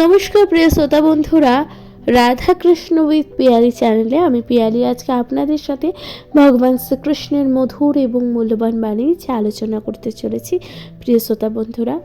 নমস্কার, প্রিয় শ্রোতা বন্ধুরা। রাধা কৃষ্ণ উইথ পিয়ালি চ্যানেলে আমি পিয়ালি। আজকে আপনাদের সাথে ভগবান শ্রীকৃষ্ণের মধুর এবং মূল্যবান বাণী নিয়ে আলোচনা করতে চলেছি। প্রিয় শ্রোতা বন্ধুরা,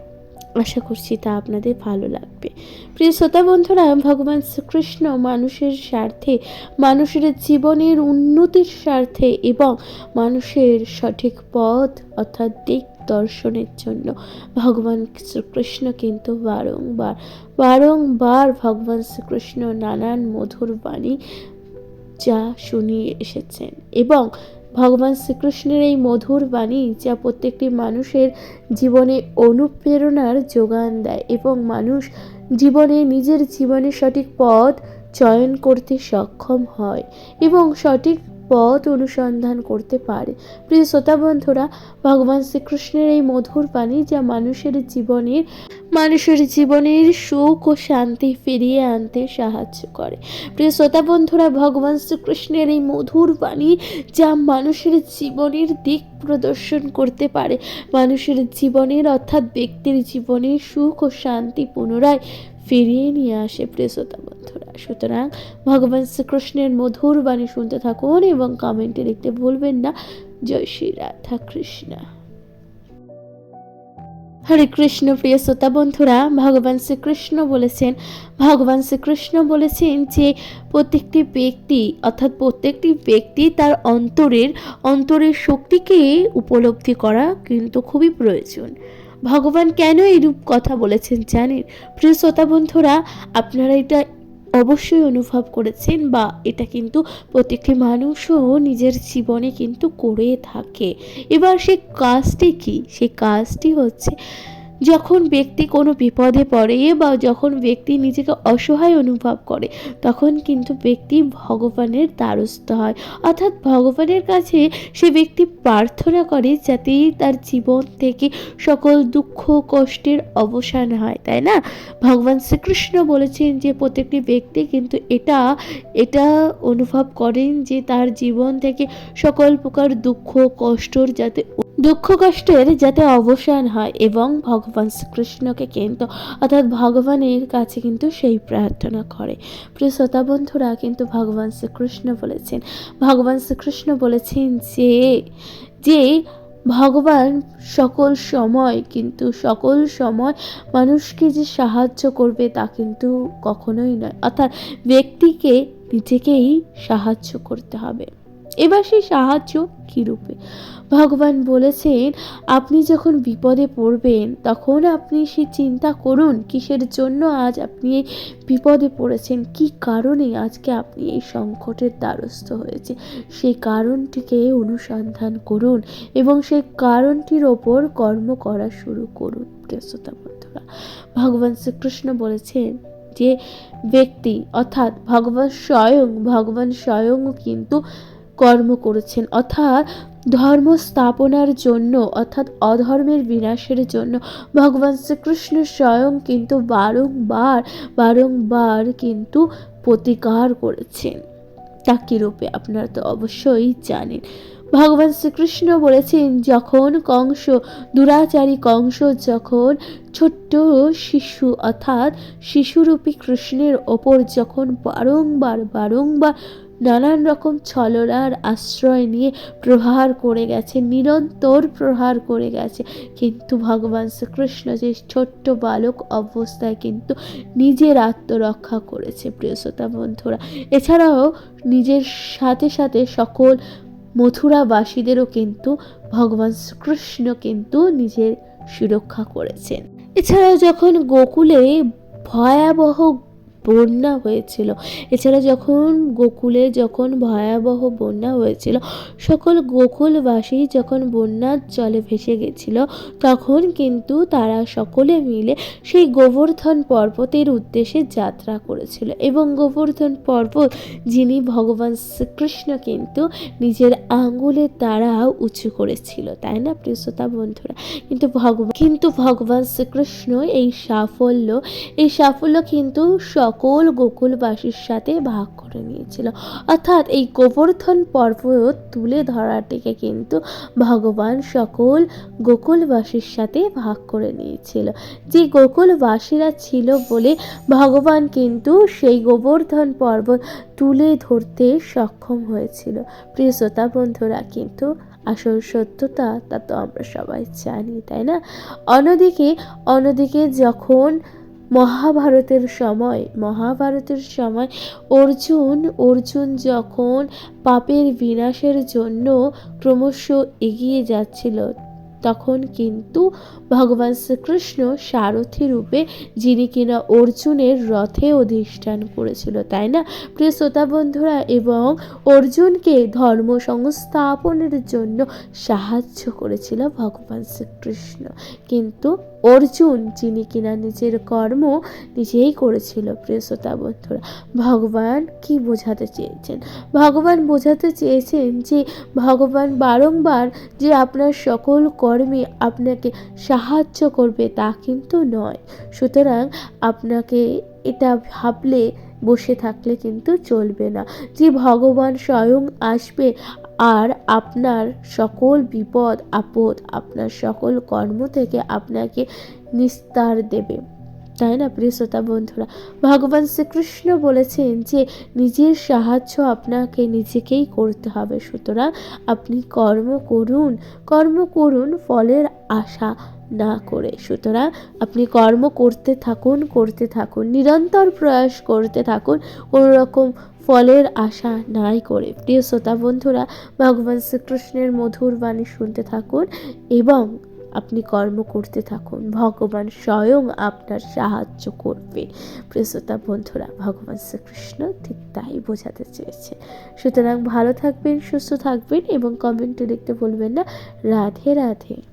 আশা করছি তা আপনাদের ভালো লাগবে। প্রিয় শ্রোতা বন্ধুরা, ভগবান শ্রীকৃষ্ণ মানুষের স্বার্থে, মানুষের জীবনের উন্নতির স্বার্থে এবং মানুষের সঠিক পথ অর্থাৎ দিক দর্শনের জন্য। ভগবান শ্রীকৃষ্ণ কিন্তু বারংবার বারংবার ভগবান শ্রীকৃষ্ণ নানান মধুর বাণী যা শুনিয়ে এসেছেন এবং ভগবান শ্রীকৃষ্ণের এই মধুর বাণী যা প্রত্যেকটি মানুষের জীবনে অনুপ্রেরণার যোগান দেয় এবং মানুষ জীবনে নিজের জীবনে সঠিক পথ চয়ন করতে সক্ষম হয় এবং সঠিক পথ অনুসন্ধান করতে পারে। প্রিয় শ্রোতা বন্ধুরা, ভগবান শ্রীকৃষ্ণের এই মধুর বাণী যা মানুষের জীবনের মানুষের জীবনের সুখ ও শান্তি ফিরিয়ে আনতে সাহায্য করে। প্রিয় শ্রোতা বন্ধুরা, ভগবান শ্রীকৃষ্ণের এই মধুর বাণী যা মানুষের জীবনের দিক প্রদর্শন করতে পারে। মানুষের জীবনের অর্থাৎ ব্যক্তির জীবনে সুখ ও শান্তি পুনরায় ফিরিয়ে নিয়ে আসে। প্রিয় শ্রোতা বন্ধুরা সুতরাং ভগবান শ্রীকৃষ্ণের মধুর বাণী শুনতে থাকুন এবং কমেন্টে লিখতে ভুলবেন না। জয় শ্রী রাধা কৃষ্ণ। হরে কৃষ্ণ প্রিয় শ্রোতা বন্ধুরা, ভগবান শ্রীকৃষ্ণ বলেছেন, ভগবান শ্রীকৃষ্ণ বলেছেন যে প্রত্যেকটি ব্যক্তি অর্থাৎ প্রত্যেকটি ব্যক্তি তার অন্তরের অন্তরের শক্তিকে উপলব্ধি করা কিন্তু খুবই প্রয়োজন। ভগবান কেন এরূপ কথা বলেছেন জানেন? প্রিয় শ্রোতা বন্ধুরা, আপনারা এটা অবশ্যই অনুভব করেছেন বা এটা কিন্তু প্রত্যেকটি মানুষও নিজের জীবনে কিন্তু করে থাকে। এবার সে কাজটি কি? সেই কাজটি হচ্ছে যখন ব্যক্তি কোনো বিপদে পড়ে বা যখন ব্যক্তি নিজেকে অসহায় অনুভব করে, তখন কিন্তু ব্যক্তি ভগবানের দ্বারস্থ হয়। অর্থাৎ ভগবানের কাছে সে ব্যক্তি প্রার্থনা করে যাতে তার জীবন থেকে সকল দুঃখ, কষ্টের অবসান হয়, তাই না? ভগবান শ্রীকৃষ্ণ বলেছেন যে প্রত্যেকটি ব্যক্তি কিন্তু এটা এটা অনুভব করেন যে তার জীবন থেকে সকল প্রকার দুঃখ কষ্টর যাতে দুঃখ কষ্টের যাতে অবসান হয় এবং ভগবান শ্রীকৃষ্ণকে কিন্তু, অর্থাৎ ভগবানের কাছে কিন্তু সেই প্রার্থনা করে। প্রিয় শ্রোতা বন্ধুরা, কিন্তু ভগবান শ্রীকৃষ্ণ বলেছেন, ভগবান শ্রীকৃষ্ণ বলেছেন যে যে ভগবান সকল সময় কিন্তু, সকল সময় মানুষকে যে সাহায্য করবে তা কিন্তু কখনোই নয়। অর্থাৎ ব্যক্তিকে নিজেকেই সাহায্য করতে হবে। এবার সেই সাহায্য কীরূপে? ভগবান বলেছেন, আপনি যখন বিপদে পড়বেন, তখন আপনি সে চিন্তা করুন, কিসের জন্য আজ আপনি এই বিপদে পড়েছেন, কি কারণে আজকে আপনি এই সংকটের দ্বারস্থ হয়েছে সেই কারণটিকে অনুসন্ধান করুন এবং সেই কারণটির ওপর কর্ম করা শুরু করুন প্রিয়তা বন্ধুরা। ভগবান শ্রীকৃষ্ণ বলেছেন যে, ব্যক্তি অর্থাৎ ভগবান স্বয়ং ভগবান স্বয়ং কিন্তু কর্ম করেছেন, অর্থাৎ ধর্ম স্থাপনার জন্য, অর্থাৎ অধর্মের বিনাশের জন্য। ভগবান শ্রীকৃষ্ণ স্বয়ং কিন্তু বারংবার বারংবার কিন্তু প্রতিকার করেছেন। তা কীরূপে আপনারা তো অবশ্যই জানেন। ভগবান শ্রীকৃষ্ণ বলেছেন, যখন কংস, দুরাচারী কংস যখন ছোট্ট শিশু, অর্থাৎ শিশুরূপী কৃষ্ণের ওপর যখন বারংবার বারংবার নানান রকম ছলনার আশ্রয় নিয়ে প্রহার করে গেছে, নিরন্তর প্রহার করে গেছে। কিন্তু ভগবান শ্রীকৃষ্ণ যে ছোট্ট বালক অবস্থায় কিন্তু নিজের আত্মরক্ষা করেছে, প্রিয় শ্রোতা বন্ধুরা। এছাড়াও নিজের সাথে সাথে সকল মথুরাবাসীদেরও কিন্তু ভগবান শ্রীকৃষ্ণ কিন্তু নিজের সুরক্ষা করেছেন। এছাড়াও যখন গোকুলে ভয়াবহ বন্যা হয়েছিল। এছাড়া যখন গোকুলে যখন ভয়াবহ বন্যা হয়েছিল, সকল গোকুলবাসী যখন বন্যার জলে ভেসে গেছিল, তখন কিন্তু তারা সকলে মিলে সেই গোবর্ধন পর্বতের উদ্দেশ্যে যাত্রা করেছিল। এবং গোবর্ধন পর্বত, যিনি ভগবান শ্রীকৃষ্ণ কিন্তু নিজের আঙ্গুলের দ্বারা উঁচু করেছিল, তাই না প্রিয়তা বন্ধুরা? কিন্তু ভগবান কিন্তু ভগবান শ্রীকৃষ্ণ এই সাফল্য এই সাফল্য কিন্তু সক সকল গোকুলবাসীর সাথে ভাগ করে নিয়েছিল। অর্থাৎ এই গোবর্ধন পর্বত তুলে ধরাটিকে কিন্তু ভগবান সকল গোকুলবাসীর সাথে ভাগ করে নিয়েছিল। যে গোকুলবাসীরা ছিল বলে ভগবান কিন্তু সেই গোবর্ধন পর্বত তুলে ধরতে সক্ষম হয়েছিল। প্রিয় শ্রোতা বন্ধুরা, কিন্তু আসল সত্যতা তা তো আমরা সবাই জানি, তাই না? অন্যদিকে অন্যদিকে যখন মহাভারতের সময় মহাভারতের সময় অর্জুন অর্জুন যখন পাপের বিনাশের জন্য ক্রমশ এগিয়ে যাচ্ছিল, তখন কিন্তু ভগবান শ্রীকৃষ্ণ সারথী রূপে, যিনি কিনা অর্জুনের রথে অধিষ্ঠান করেছিল, তাই না? প্রিয় শ্রোতা বন্ধুরা, এবং অর্জুনকে ধর্ম সংস্থাপনের জন্য সাহায্য করেছিল ভগবান শ্রীকৃষ্ণ। কিন্তু অর্জুন, যিনি কিনা নিজের কর্ম নিজেই করেছিল, প্রিয় শ্রোতা বন্ধুরা। ভগবান কি বোঝাতে চেয়েছেন? ভগবান বোঝাতে চেয়েছেন যে, ভগবান বারংবার যে আপনার সকল কর্মে আপনাকে সাহায্য করবে তা কিন্তু নয়। সুতরাং আপনাকে এটা ভাবলে, বসে থাকলে কিন্তু চলবে না। যে ভগবান স্বয়ং আসবে আর আপনার সকল বিপদ, আপদ আপনার সকল কর্ম থেকে আপনাকে নিস্তার দেবে। তাই না, প্রিয় শ্রোতা বন্ধুরা? ভগবান শ্রীকৃষ্ণ বলেছেন যে, নিজের সাহায্য আপনাকে নিজেকেই করতে হবে। সুতরাং আপনি কর্ম করুন কর্ম করুন ফলের আশা না করে। সুতরাং আপনি কর্ম করতে থাকুন করতে থাকুন, নিরন্তর প্রয়াস করতে থাকুন, কোনো রকম ফলের আশা নাই করে। প্রিয় শ্রোতা বন্ধুরা, ভগবান শ্রীকৃষ্ণের মধুর বাণী শুনতে থাকুন এবং আপনি কর্ম করতে থাকুন। ভগবান স্বয়ং আপনার সাহায্য করবে। প্রিয়তা বন্ধুরা, ভগবান শ্রীকৃষ্ণ ঠিক তাই বোঝাতে চেয়েছে। সুতরাং ভালো থাকবেন, সুস্থ থাকবেন এবং কমেন্টে লিখতে বলবেন না। রাধে রাধে।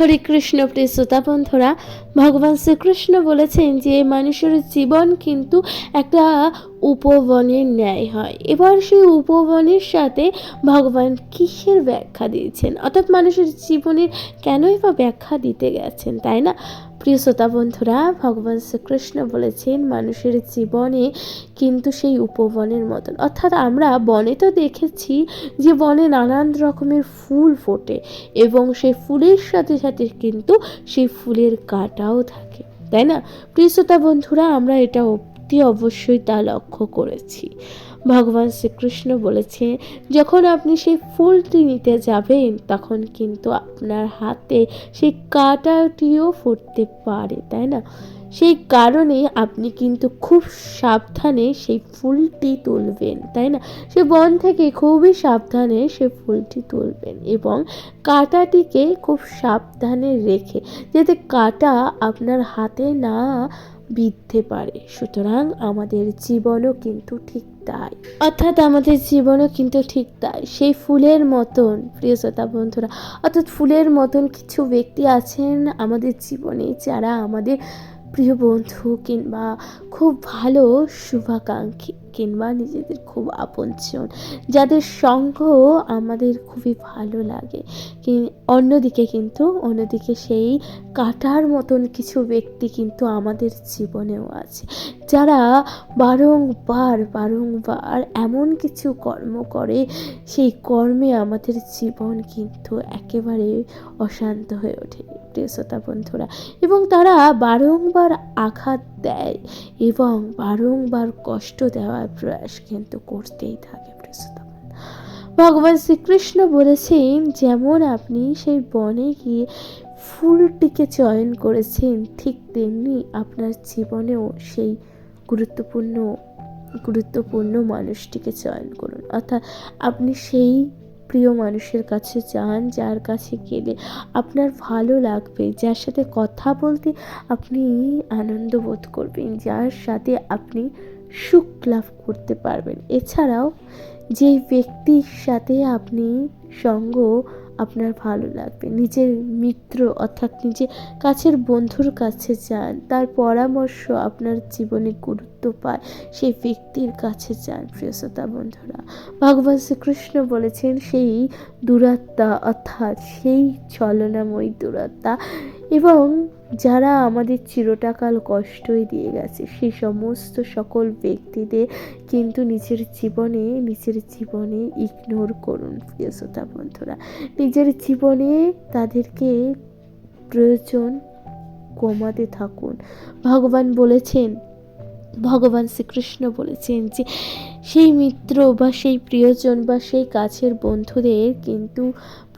হরে কৃষ্ণ প্রিয় শ্রোতা বন্ধুরা, ভগবান শ্রীকৃষ্ণ বলেছেন যে মানুষের জীবন কিন্তু একটা উপবনের ন্যায় হয়। এবার সেই উপবনের সাথে ভগবান কিসের ব্যাখ্যা দিয়েছেন? অর্থাৎ মানুষের জীবনের কেনই বা ব্যাখ্যা দিতে গেছেন, তাই না? প্রিয় শ্রোতা বন্ধুরা, ভগবান শ্রীকৃষ্ণ বলেছেন, মানুষের জীবনে কিন্তু সেই উপবনের মতন। অর্থাৎ আমরা বনে তো দেখেছি যে বনে নানান রকমের ফুল ফোটে এবং সেই ফুলের সাথে সাথে কিন্তু সেই ফুলের কাটাও থাকে। তাই না? প্রিয় শ্রোতা বন্ধুরা, আমরা এটা অতি অবশ্যই তা লক্ষ্য করেছি। ভগবান শ্রীকৃষ্ণ বলেছে যখন আপনি সেই ফুলটি নিতে যাবেন, তখন কিন্তু আপনার হাতে সেই কাঁটাটিও ফুটতে পারে। তাই না? সেই কারণে আপনি কিন্তু খুব সাবধানে সেই ফুলটি তুলবেন, তাই না? সে বন থেকে খুবই সাবধানে সে ফুলটি তুলবেন এবং কাঁটাটিকে খুব সাবধানে রেখে, যাতে কাঁটা আপনার হাতে না বিধতে পারে। সুতরাং আমাদের জীবনও কিন্তু ঠিক তাই। অর্থাৎ আমাদের জীবনও কিন্তু ঠিক তাই। সেই ফুলের মতন, প্রিয় শ্রোতা বন্ধুরা, অর্থাৎ ফুলের মতন কিছু ব্যক্তি আছেন আমাদের জীবনে যারা আমাদের প্রিয় বন্ধু কিংবা খুব ভালো শুভাকাঙ্ক্ষী। কিংবা নিজেদের খুব আপনজন যাদের সঙ্গ আমাদের খুবই ভালো লাগে। অন্যদিকে কিন্তু, অন্যদিকে সেই কাটার মতন কিছু ব্যক্তি কিন্তু আমাদের জীবনেও আছে। যারা বারংবার বারংবার এমন কিছু কর্ম করে, সেই কর্মে আমাদের জীবন কিন্তু একেবারে অশান্ত হয়ে ওঠে। প্রিয় শ্রোতা বন্ধুরা, এবং তারা বারংবার আঘাত দেয় এবং বারংবার কষ্ট দেওয়ার প্রয়াস কিন্তু করতেই থাকে ভগবান শ্রীকৃষ্ণ বলেছেন, যেমন আপনি সেই বনে গিয়ে ফুলটিকে চয়ন করেছেন, ঠিক তেমনি আপনার জীবনেও সেই গুরুত্বপূর্ণ গুরুত্বপূর্ণ মানুষটিকে চয়ন করুন। অর্থাৎ আপনি সেই প্রিয় মানুষের কাছে যান, যার কাছে গেলে আপনার ভালো লাগবে। যার সাথে কথা বলতে আপনি আনন্দ বোধ করবেন, যার সাথে আপনি সুখ লাভ করতে পারবেন। এছাড়াও যে ব্যক্তির সাথে আপনি সঙ্গ আপনার ভালো লাগবে। নিজের মিত্র অর্থাৎ নিজের কাছের বন্ধুর কাছে যান, তার পরামর্শ আপনার জীবনে গুরুত্ব পায়। সেই ব্যক্তির কাছে যান, প্রিয় শ্রোতা বন্ধুরা। ভগবান শ্রীকৃষ্ণ বলেছেন, সেই দুরাত্মা অর্থাৎ সেই ছলনাময়ী দুরাত্মা এবং যারা আমাদের চিরটাকাল কষ্টই দিয়ে গেছে, সেই সমস্ত সকল ব্যক্তিদের কিন্তু নিজের জীবনে নিজের জীবনে ইগনোর করুন, প্রিয় শ্রোতা বন্ধুরা। নিজের জীবনে তাদেরকে প্রয়োজন কমাতে থাকুন। ভগবান বলেছেন ভগবান শ্রীকৃষ্ণ বলেছেন যে সেই মিত্র বা সেই প্রিয়জন বা সেই কাছের বন্ধুদের কিন্তু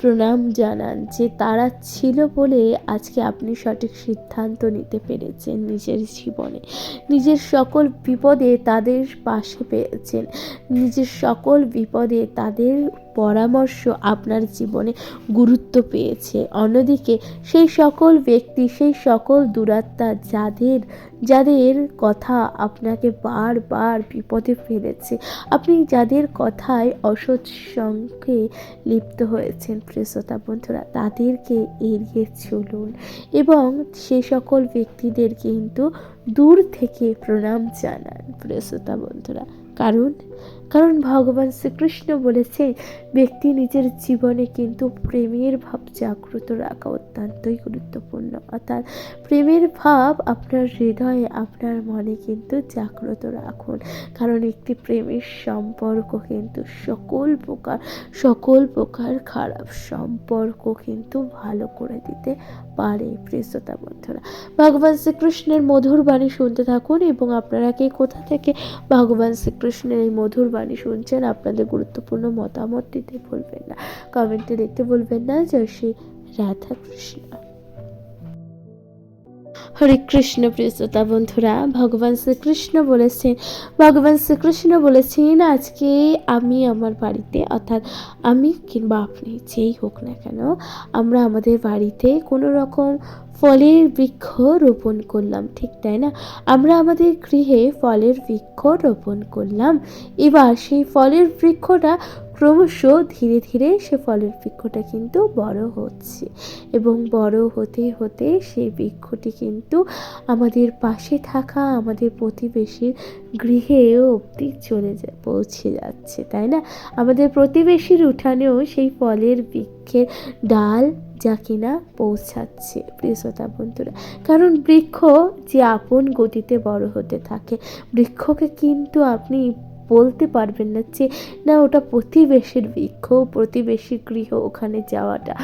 প্রণাম জানান যে তারা ছিল বলে আজকে আপনি সঠিক সিদ্ধান্ত নিতে পেরেছেন নিজের জীবনে। নিজের সকল বিপদে তাদের পাশে পেয়েছেন। নিজের সকল বিপদে তাদের পরামর্শ আপনার জীবনে গুরুত্ব পেয়েছে। অন্যদিকে সেই সকল ব্যক্তি, সেই সকল দুরাত্মা যাদের যাদের কথা আপনাকে বারবার বিপদে ফেলেছে, আপনি যাদের কথায় অসৎ সঙ্গে লিপ্ত হয়েছেন প্রিয়তা বন্ধুরা, তাদেরকে এড়িয়ে চলুন এবং সে সকল ব্যক্তিদের কিন্তু দূর থেকে প্রণাম জানান প্রিয় শ্রোতা বন্ধুরা। কারণ কারণ ভগবান শ্রীকৃষ্ণ বলেছে ব্যক্তি নিজের জীবনে কিন্তু প্রেমের ভাব জাগ্রত রাখা অত্যন্তই গুরুত্বপূর্ণ। অর্থাৎ প্রেমের ভাব আপনার হৃদয়ে, আপনার মনে কিন্তু জাগ্রত রাখুন। কারণ একটি প্রেমের সম্পর্ক কিন্তু সকল প্রকার সকল প্রকার খারাপ সম্পর্ক কিন্তু ভালো করে দিতে পারে প্রিয়তা বন্ধুরা। ভগবান শ্রীকৃষ্ণের মধুর বাণী শুনতে থাকুন এবং আপনারা কে কোথা থেকে ভগবান শ্রীকৃষ্ণের এই মধুর বাণী শুনছেন, আপনাদের গুরুত্বপূর্ণ মতামত দিতে ভুলবেন না। কমেন্টে দেখতে ভুলবেন না, জয় শ্রী রাধা কৃষ্ণ হরে কৃষ্ণ প্রিয় শ্রোতা বন্ধুরা, ভগবান শ্রীকৃষ্ণ বলেছেন, ভগবান শ্রীকৃষ্ণ বলেছেন, আজকে আমি আমার বাড়িতে, অর্থাৎ আমি কিংবা আপনি যেই হোক না কেন, আমরা আমাদের বাড়িতে কোনো রকম ফলের বৃক্ষ রোপণ করলাম, ঠিক তাই না? আমরা আমাদের গৃহে ফলের বৃক্ষ রোপণ করলাম, এবার সেই ফলের বৃক্ষটা ক্রমশ ধীরে ধীরে সে ফলের বৃক্ষটা কিন্তু বড় হচ্ছে এবং বড় হতে হতে সেই বৃক্ষটি কিন্তু আমাদের পাশে থাকা আমাদের প্রতিবেশীর গৃহেও অবধি চলে যা, পৌঁছে যাচ্ছে, তাই না? আমাদের প্রতিবেশীর উঠানেও সেই ফলের বৃক্ষের ডাল যা কিনা পৌঁছাচ্ছে, প্রিয় শ্রোতা বন্ধুরা। কারণ বৃক্ষ যে আপন গতিতে বড় হতে থাকে, বৃক্ষকে কিন্তু আপনি বলতে পারবেন না যে, না, ওটা প্রতিবেশীর বৃক্ষ, প্রতিবেশীর গৃহ, ওখানে যাওয়াটা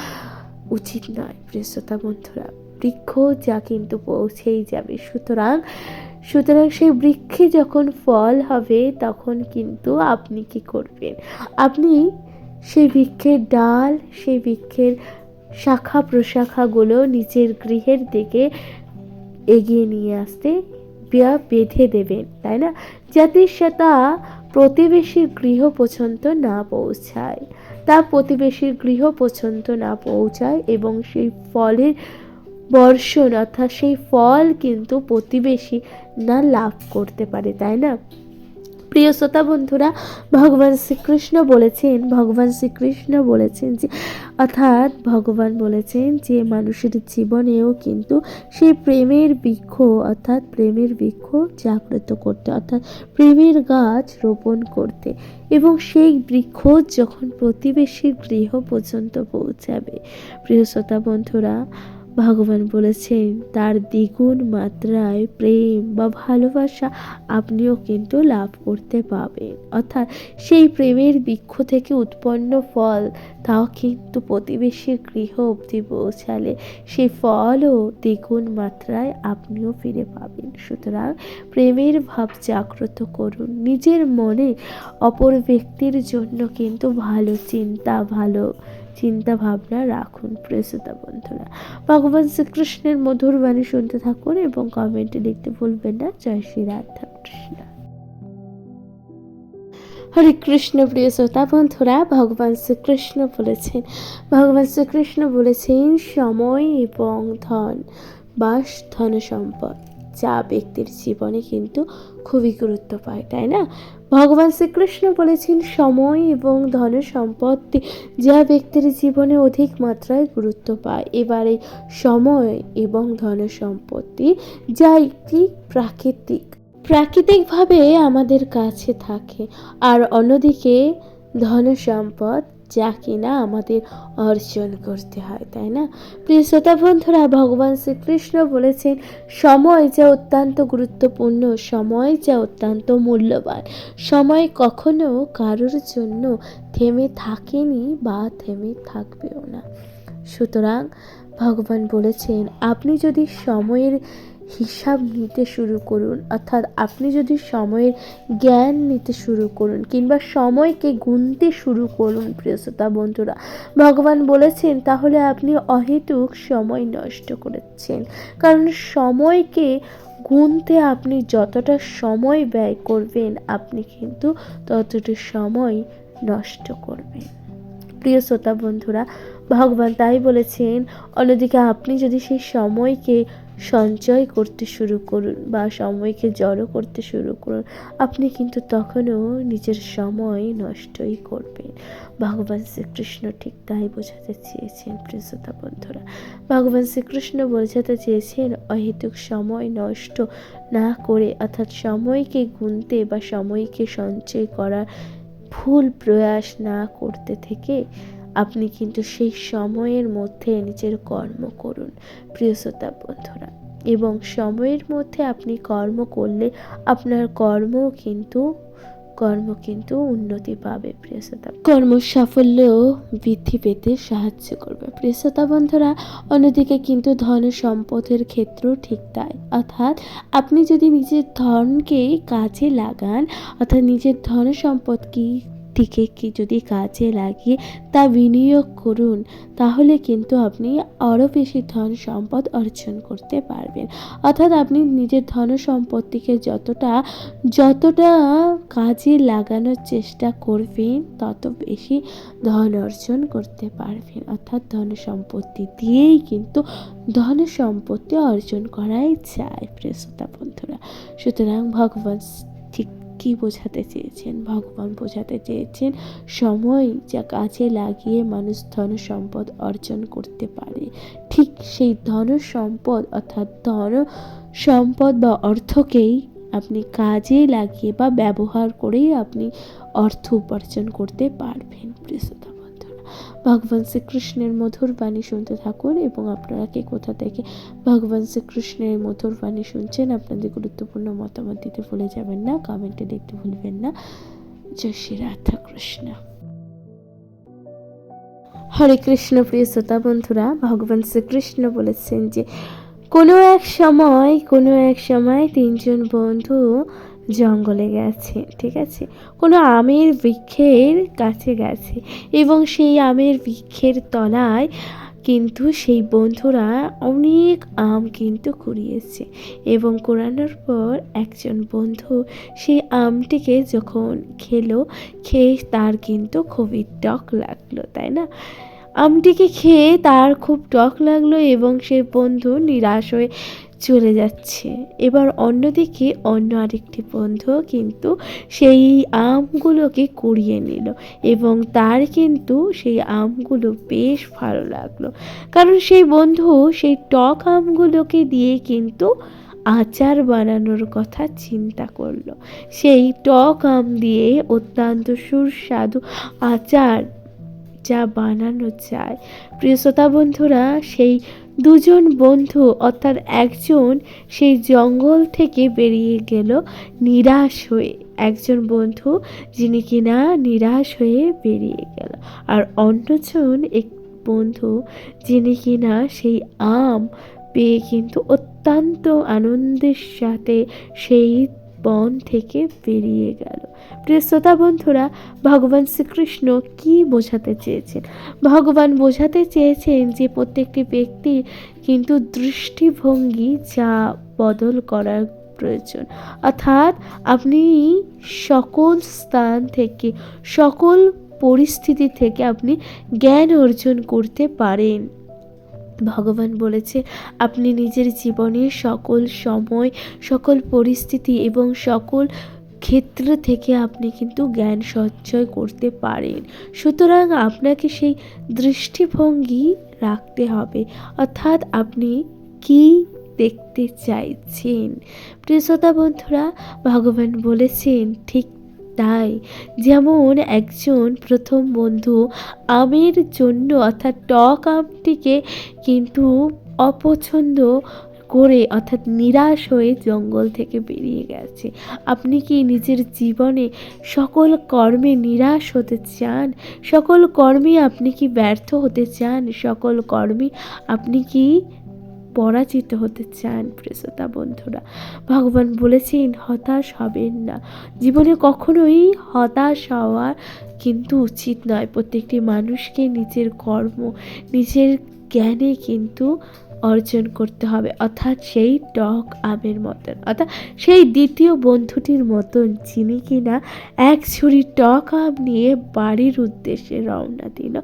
উচিত নয়। প্রিয় বন্ধুরা, বৃক্ষ যা কিন্তু পৌঁছেই যাবে। সুতরাং সুতরাং সেই বৃক্ষে যখন ফল হবে, তখন কিন্তু আপনি কি করবেন? আপনি সেই বৃক্ষের ডাল, সেই বৃক্ষের শাখা প্রশাখাগুলো নিজের গৃহের দিকে এগিয়ে নিয়ে আসতে বিয়া বেঁধে দেবেন তাই না? যাতে সে তা প্রতিবেশীর গৃহ পর্যন্ত না পৌঁছায়। তা প্রতিবেশীর গৃহ পর্যন্ত না পৌঁছায় এবং সেই ফলের বর্ষণ অর্থাৎ সেই ফল কিন্তু প্রতিবেশী না লাভ করতে পারে, তাই না? প্রিয় শ্রোতা বন্ধুরা, ভগবান শ্রীকৃষ্ণ বলেছেন, ভগবান শ্রীকৃষ্ণ বলেছেন যে, অর্থাৎ ভগবান বলেছেন যে, মানুষের জীবনেও কিন্তু সেই প্রেমের বৃক্ষ, অর্থাৎ প্রেমের বৃক্ষ জাগ্রত করতে, অর্থাৎ প্রেমের গাছ রোপণ করতে এবং সেই বৃক্ষ যখন প্রতিবেশীর গৃহ পর্যন্ত পৌঁছাবে। প্রিয় শ্রোতা বন্ধুরা ভগবান বলেছেন তার দ্বিগুণ মাত্রায় প্রেম বা ভালোবাসা আপনিও কিন্তু লাভ করতে পাবেন। অর্থাৎ সেই প্রেমের বৃক্ষ থেকে উৎপন্ন ফল, তাও কিন্তু প্রতিবেশীর গৃহ অবধি পৌঁছালে সেই ফলও দ্বিগুণ মাত্রায় আপনিও ফিরে পাবেন। সুতরাং প্রেমের ভাব জাগ্রত করুন। নিজের মনে অপর ব্যক্তির জন্য কিন্তু ভালো চিন্তা, ভালো চিন্তা ভাবনা রাখুন, প্রেসতা বন্ধুরা। ভগবান শ্রীকৃষ্ণের মধুর বাণী শুনতে থাকুন এবং কমেন্টে লিখতে ভুলবেন না। জয় শ্রী রাধা কৃষ্ণ। হরে কৃষ্ণ প্রিয় শ্রোতা বন্ধুরা, ভগবান শ্রীকৃষ্ণ বলেছেন, ভগবান শ্রীকৃষ্ণ বলেছেন, সময় এবং ধন, বাস, ধন সম্পদ। যা ব্যক্তির জীবনে কিন্তু খুবই গুরুত্ব পায়, তাই না? ভগবান শ্রীকৃষ্ণ বলেছেন, সময় এবং ধন সম্পত্তি যা ব্যক্তির জীবনে অধিক মাত্রায় গুরুত্ব পায়। এবারে সময় এবং ধন সম্পত্তি যা একটি প্রাকৃতিক, প্রাকৃতিকভাবে আমাদের কাছে থাকে। আর অন্যদিকে ধন সম্পদ যা কিনা আমাদের অর্জন করতে হয়, তাই না? প্রিয় শ্রোতা বন্ধুরা, ভগবান শ্রীকৃষ্ণ বলেছেন, সময় যা অত্যন্ত গুরুত্বপূর্ণ, সময় যা অত্যন্ত মূল্যবান। সময় কখনো কারোর জন্য থেমে থাকেনি বা থেমে থাকবেও না। সুতরাং ভগবান বলেছেন, আপনি যদি সময়ের হিসাব নিতে শুরু করুন। অর্থাৎ আপনি যদি সময়ের জ্ঞান নিতে শুরু করুন কিংবা সময়কে গুনতে শুরু করুন প্রিয়সতা বন্ধুরা। ভগবান বলেছেন, তাহলে আপনি অহেতুক সময় নষ্ট করেছেন। কারণ সময়কে গুনতে আপনি যতটা সময় ব্যয় করবেন, আপনি কিন্তু ততটা সময় নষ্ট করবেন। প্রিয় শ্রোতা বন্ধুরা, ভগবান তাই বলেছেন, অন্যদিকে আপনি যদি সেই সময়কে সঞ্চয় করতে শুরু করুন বা সময়কে জড়ো করতে শুরু করুন। আপনি কিন্তু তখনও নিজের সময় নষ্টই করবেন। ভগবান শ্রীকৃষ্ণ ঠিক তাই বোঝাতে চেয়েছেন, প্রিয় শ্রোতা বন্ধুরা। ভগবান শ্রীকৃষ্ণ বোঝাতে চেয়েছেন, অহেতুক সময় নষ্ট না করে অর্থাৎ সময়কে গুনতে বা সময়কে সঞ্চয় করার ভুল প্রয়াস না করতে থেকে আপনি কিন্তু সেই সময়ের মধ্যে নিজের কর্ম করুন, প্রিয় শ্রোতা বন্ধুরা। এবং সময়ের মধ্যে আপনি কর্ম করলে আপনার কর্ম কিন্তু কর্ম কিন্তু উন্নতি পাবে প্রিয়সতা কর্ম সাফল্য বৃদ্ধি পেতে সাহায্য করবে। প্রিয়সতা বন্ধুরা, অন্যদিকে কিন্তু ধন সম্পদের ক্ষেত্রেও ঠিক তাই। অর্থাৎ আপনি যদি নিজের ধনকে কাজে লাগান, অর্থাৎ নিজের ধন সম্পদ কি দিকে কি যদি কাজে লাগিয়ে তা বিনিয়োগ করুন, তাহলে কিন্তু আপনি আরও বেশি ধন সম্পদ অর্জন করতে পারবেন। অর্থাৎ আপনি নিজের ধন সম্পত্তিকে যতটা যতটা কাজে লাগানোর চেষ্টা করবেন, তত বেশি ধন অর্জন করতে পারবেন। অর্থাৎ ধন সম্পত্তি দিয়েই কিন্তু ধন সম্পত্তি অর্জন করাই যায়, প্রিয় শ্রোতা বন্ধুরা। সুতরাং ভগবান কি বোঝাতে চেয়েছেন? ভগবান বোঝাতে চেয়েছেন, সময় যা কাজে লাগিয়ে মানুষ ধন সম্পদ অর্জন করতে পারে। ঠিক সেই ধন সম্পদ অর্থাৎ ধন সম্পদ বা অর্থকেই আপনি কাজে লাগিয়ে বা ব্যবহার করেই আপনি অর্থ উপার্জন করতে পারবেন প্রিয়তা ভগবান শ্রীকৃষ্ণের মধুর বাণী শুনতে থাকুন এবং আপনারা কে কোথা থেকে ভগবান শ্রীকৃষ্ণের মধুর বাণী শুনছেন, আপনাদের গুরুত্বপূর্ণ মতামত দিতে ভুলে যাবেন না কমেন্টে দেখতে ভুলবেন না। জয় শ্রী রাধা কৃষ্ণ হরে কৃষ্ণ প্রিয় শ্রোতা বন্ধুরা, ভগবান শ্রীকৃষ্ণ বলেছেন যে কোনো এক সময়, কোনো এক সময় তিনজন বন্ধু জঙ্গলে গেছে, ঠিক আছে? কোনো আমের বৃক্ষের কাছে গেছে এবং সেই আমের বৃক্ষের তলায় কিন্তু সেই বন্ধুরা অনেক আম কিন্তু কুড়িয়েছে এবং কোরানোর পর একজন বন্ধু সেই আমটিকে যখন খেলো, খেয়ে তার কিন্তু খুবই টক লাগল, তাই না? আমটিকে খেয়ে তার খুব টক লাগল এবং সে বন্ধু নিরাশ হয়ে চলে যাচ্ছে। এবার অন্যদিকে অন্য আরেকটি বন্ধু কিন্তু সেই আমগুলোকে কুড়িয়ে নিল এবং তার কিন্তু সেই আমগুলো বেশ ভালো লাগল। কারণ সেই বন্ধু সেই টক আমগুলোকে দিয়ে কিন্তু আচার বানানোর কথা চিন্তা করল। সেই টক আম দিয়ে অত্যন্ত সুস্বাদু আচার যা বানানো যায়। প্রিয় শ্রোতা বন্ধুরা, সেই দুজন বন্ধু অর্থাৎ একজন সেই জঙ্গল থেকে বেরিয়ে গেল নিরাশ হয়ে। একজন বন্ধু যিনি কিনা নিরাশ হয়ে বেরিয়ে গেল। আর অন্যজন এক বন্ধু যিনি কিনা সেই আম পেয়ে কিন্তু অত্যন্ত আনন্দের সাথে সেই বন থেকে বেরিয়ে গেল। প্রিয় শ্রোতা বন্ধুরা, ভগবান শ্রীকৃষ্ণ কি বোঝাতে চেয়েছেন? ভগবান বোঝাতে চেয়েছেন যে প্রত্যেকটি ব্যক্তির কিন্তু দৃষ্টিভঙ্গি যা বদল করার প্রয়োজন। অর্থাৎ আপনি সকল স্থান থেকে, সকল পরিস্থিতি থেকে আপনি জ্ঞান অর্জন করতে পারেন। ভগবান বলেছে, আপনি নিজের জীবনের সকল সময়, সকল পরিস্থিতি এবং সকল ক্ষেত্র থেকে আপনি কিন্তু জ্ঞান সঞ্চয় করতে পারেন। সুতরাং আপনাকে সেই দৃষ্টিভঙ্গি রাখতে হবে। অর্থাৎ আপনি কি দেখতে চাইছেন? প্রিয় শ্রোতা বন্ধুরা, ভগবান বলেছেন, ঠিক তাই যেমন একজন প্রথম বন্ধু আমের জন্য অর্থাৎ টক আমটিকে কিন্তু অপছন্দ করে অর্থাৎ নিরাশ হয়ে জঙ্গল থেকে বেরিয়ে গেছে। আপনি কি নিজের জীবনে সকল কর্মে নিরাশ হতে চান? সকল কর্মে আপনি কি ব্যর্থ হতে চান? সকল কর্মে আপনি কি পরাজিত হতে চান প্রেসতা বন্ধুরা। ভগবান বলেছেন, হতাশ হবেন না। জীবনে কখনোই হতাশ হওয়া কিন্তু উচিত নয়। প্রত্যেকটি মানুষকে নিজের কর্ম, নিজের জ্ঞানে কিন্তু অর্জন করতে হবে। অর্থাৎ সেই টক আমের মতন। অর্থাৎ সেই দ্বিতীয় বন্ধুটির মতন, যিনি কিনা এক ছুরি টক আম নিয়ে বাড়ির উদ্দেশ্যে রওনা দিল।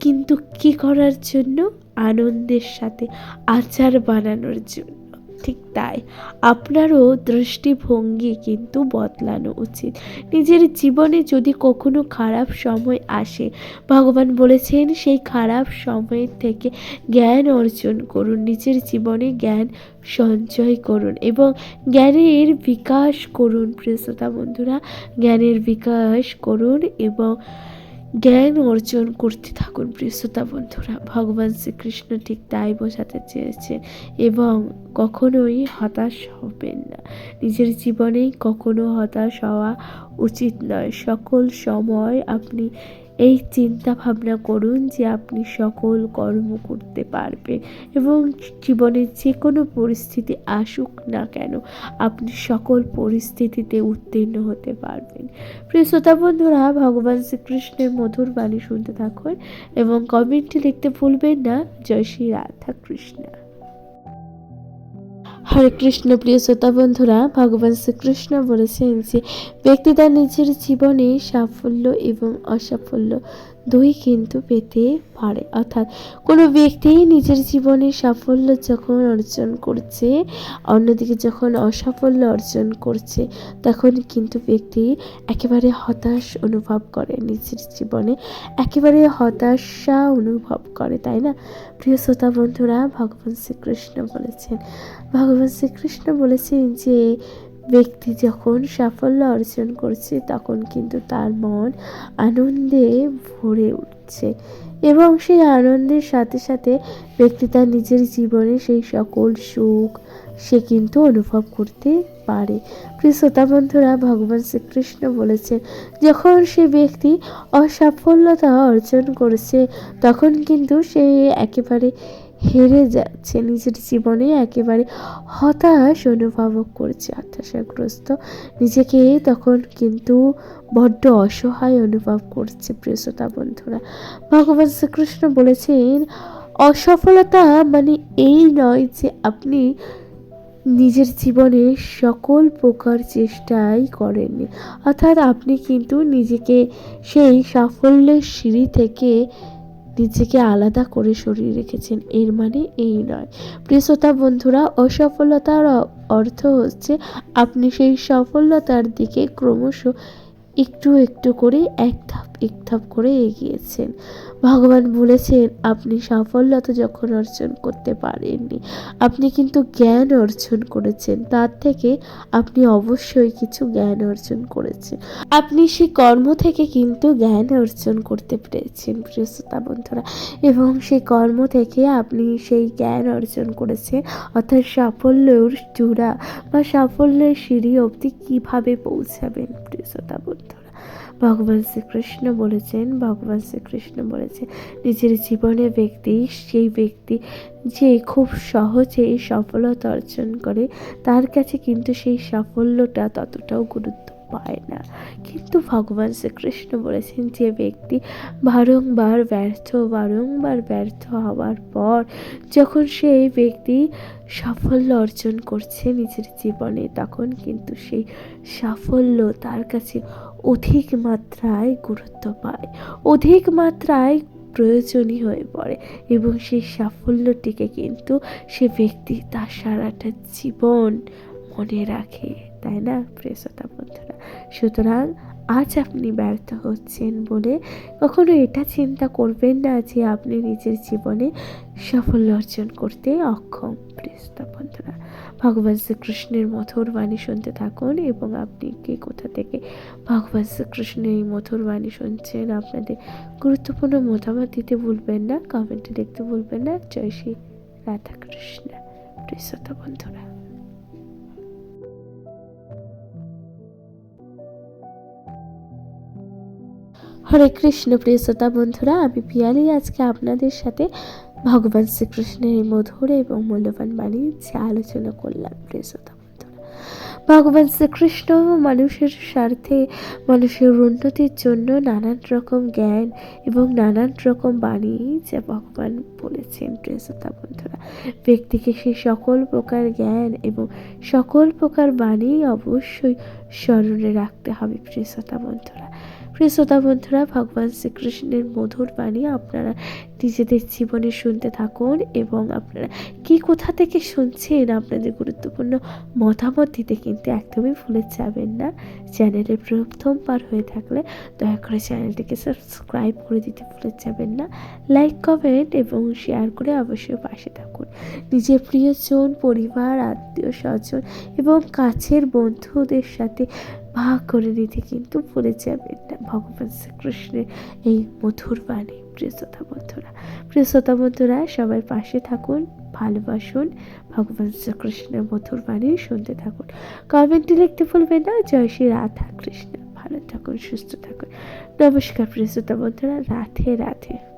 কিন্তু কি করার জন্য? আনন্দের সাথে আচার বানানোর জন্য। ঠিক তাই, আপনারও দৃষ্টিভঙ্গি কিন্তু বদলানো উচিত। নিজের জীবনে যদি কখনো খারাপ সময় আসে, ভগবান বলেছেন সেই খারাপ সময় থেকে জ্ঞান অর্জন করুন। নিজের জীবনে জ্ঞান সঞ্চয় করুন এবং জ্ঞানের বিকাশ করুন। প্রিয়তা বন্ধুরা, জ্ঞানের বিকাশ করুন এবং জ্ঞান অর্জন করতে থাকুন প্রিয়তা বন্ধুরা। ভগবান শ্রীকৃষ্ণ ঠিক তাই বোঝাতে চেয়েছেন এবং কখনোই হতাশ হবেন না। নিজের জীবনেই কখনো হতাশ হওয়া উচিত নয়। সকল সময় আপনি এই চিন্তা ভাবনা করুন যে আপনি সকল কর্ম করতে পারবেন এবং জীবনের যে কোনো পরিস্থিতি আসুক না কেন, আপনি সকল পরিস্থিতিতে উত্তীর্ণ হতে পারবেন। প্রিয় শ্রোতা বন্ধুরা, ভগবান শ্রীকৃষ্ণের মধুর বাণী শুনতে থাকুন এবং কমেন্টে লিখতে ভুলবেন না। জয় শ্রী রাধা কৃষ্ণ হরে কৃষ্ণ প্রিয় শ্রোতা বন্ধুরা, ভগবান শ্রীকৃষ্ণ বলেছেন যে ব্যক্তি তার নিজের জীবনে সাফল্য এবং অসাফল্য দুই কিন্তু পেতে পারে। অর্থাৎ কোনো ব্যক্তি নিজের জীবনে সাফল্য যখন অর্জন করছে, অন্যদিকে যখন অসাফল্য অর্জন করছে, তখন কিন্তু ব্যক্তি একেবারে হতাশ অনুভব করে। নিজের জীবনে একেবারে হতাশা অনুভব করে, তাই না? প্রিয় শ্রোতা বন্ধুরা, ভগবান শ্রীকৃষ্ণ বলেছেন। ভগবান শ্রীকৃষ্ণ বলেছেন যে ব্যক্তি যখন সাফল্য অর্জন করছে, তখন কিন্তু তার মন আনন্দে ভরে উঠছে এবং সেই আনন্দের সাথে সাথে ব্যক্তি তার নিজের জীবনে সেই সকল সুখ সে কিন্তু অনুভব করতে পারে। প্রিয় শ্রোতা বন্ধুরা, ভগবান শ্রীকৃষ্ণ বলেছেন, যখন সে ব্যক্তি অসাফল্যতা অর্জন করেছে, তখন কিন্তু সে একেবারে হেরে যাচ্ছে। নিজের জীবনে একেবারে হতাশ অনুভব করছে হতাশাগ্রস্ত। নিজেকে তখন কিন্তু বড্ড অসহায় অনুভব করছে প্রিয়তা বন্ধুরা। ভগবান শ্রীকৃষ্ণ বলেছেন, অসফলতা মানে এই নয় যে আপনি নিজের জীবনে সকল প্রকার চেষ্টাই করেননি অর্থাৎ আপনি কিন্তু নিজেকে সেই সাফল্যের সিঁড়ি থেকে নিজেকে আলাদা করে সরিয়ে রেখেছেন। এর মানে এই নয়। প্রিয়তা বন্ধুরা, অসফলতার অর্থ হচ্ছে আপনি সেই সফলতার দিকে ক্রমশ একটু একটু করে, এক ধাপ এক ধাপ করে এগিয়েছেন। ভগবান বলেছেন, আপনি সাফল্যতা যখন অর্জন করতে পারেননি, আপনি কিন্তু জ্ঞান অর্জন করেছেন। তার থেকে আপনি অবশ্যই কিছু জ্ঞান অর্জন করেছেন। আপনি সেই কর্ম থেকে কিন্তু জ্ঞান অর্জন করতে পেরেছেন, প্রিয় শ্রোতা বন্ধুরা। এবং সেই কর্ম থেকে আপনি সেই জ্ঞান অর্জন করেছেন। অর্থাৎ সাফল্যের চূড়া বা সাফল্যের সিঁড়ি অবধি কীভাবে পৌঁছাবেন, প্রিয় শ্রোতা বন্ধুরা? ভগবান শ্রীকৃষ্ণ বলেছেন, ভগবান শ্রীকৃষ্ণ বলেছেন, নিজের জীবনে ব্যক্তি, সেই ব্যক্তি যে খুব সহজেই সফলতা অর্জন করে, তার কাছে কিন্তু সেই সাফল্যটা ততটাও গুরুত্ব পায় না। কিন্তু ভগবান শ্রীকৃষ্ণ বলেছেন যে ব্যক্তি বারংবার ব্যর্থ বারংবার ব্যর্থ হওয়ার পর যখন সেই ব্যক্তি সাফল্য অর্জন করছে নিজের জীবনে, তখন কিন্তু সেই সাফল্য তার কাছে অধিক মাত্রায় গুরুত্ব পায়, অধিক মাত্রায় প্রয়োজনীয় হয়ে পড়ে এবং সেই সাফল্যটিকে কিন্তু সে ব্যক্তি তার সারাটা জীবন মনে রাখে, তাই না? প্রিয় শ্রোতা বন্ধুরা, সুতরাং আজ আপনি ব্যর্থ হচ্ছেন বলে কখনো এটা চিন্তা করবেন না যে আপনি নিজের জীবনে সাফল্য অর্জন করতে অক্ষম প্রিয়তা বন্ধুরা। ভগবান শ্রীকৃষ্ণের মধুর বাণী শুনতে থাকুন এবং আপনি কে কোথা থেকে ভগবান শ্রীকৃষ্ণের এই মধুর বাণী শুনছেন আপনাদের গুরুত্বপূর্ণ মতামত দিতে ভুলবেন না কমেন্টে দেখতে ভুলবেন না। জয় শ্রী রাধাকৃষ্ণ। প্রিয়তা বন্ধুরা। হরে কৃষ্ণ, প্রিয় শ্রোতা বন্ধুরা, আমি পিয়ালি। আজকে আপনাদের সাথে ভগবান শ্রীকৃষ্ণের এই মধুর এবং মূল্যবান বাণী যে আলোচনা করলাম, প্রিয় ভগবান শ্রীকৃষ্ণ মানুষের স্বার্থে, মানুষের উন্নতির জন্য নানান রকম জ্ঞান এবং নানান রকম বাণী যা ভগবান বলেছেন, প্রিয় শ্রোতা বন্ধুরা। ব্যক্তিকে সেই সকল প্রকার জ্ঞান এবং সকল প্রকার বাণী অবশ্যই স্মরণে রাখতে হবে, প্রিয় শ্রোতা বন্ধুরা। প্রিয় শ্রোতা বন্ধুরা, ভগবান শ্রীকৃষ্ণের মধুর বাণী আপনারা নিজেদের জীবনে শুনতে থাকুন এবং আপনারা কি কোথা থেকে শুনছেন আপনাদের গুরুত্বপূর্ণ মতামত দিতে কিন্তু একদমই ভুলে যাবেন না। চ্যানেলে প্রথমবার হয়ে থাকলে দয়া করে চ্যানেলটিকে সাবস্ক্রাইব করে দিতে ভুলে যাবেন না। লাইক, কমেন্ট এবং শেয়ার করে অবশ্যই পাশে থাকুন। নিজের প্রিয়জন, পরিবার আত্মীয় স্বজন এবং কাছের বন্ধুদের সাথে ভাগ করে নিতে কিন্তু ভুলে যাবেন না ভগবান শ্রীকৃষ্ণের এই মধুর বাণী। প্রিয়তা বন্ধুরা প্রিয়তা বন্ধুরা, সবাই পাশে থাকুন, ভালোবাসুন, ভগবান শ্রীকৃষ্ণের মধুর বাণী শুনতে থাকুন। কমেন্টে লিখতে ভুলবেন না। জয় শ্রী রাধা কৃষ্ণ ভালো থাকুন, সুস্থ থাকুন। নমস্কার প্রিয়তা বন্ধুরা, রাধে রাধে।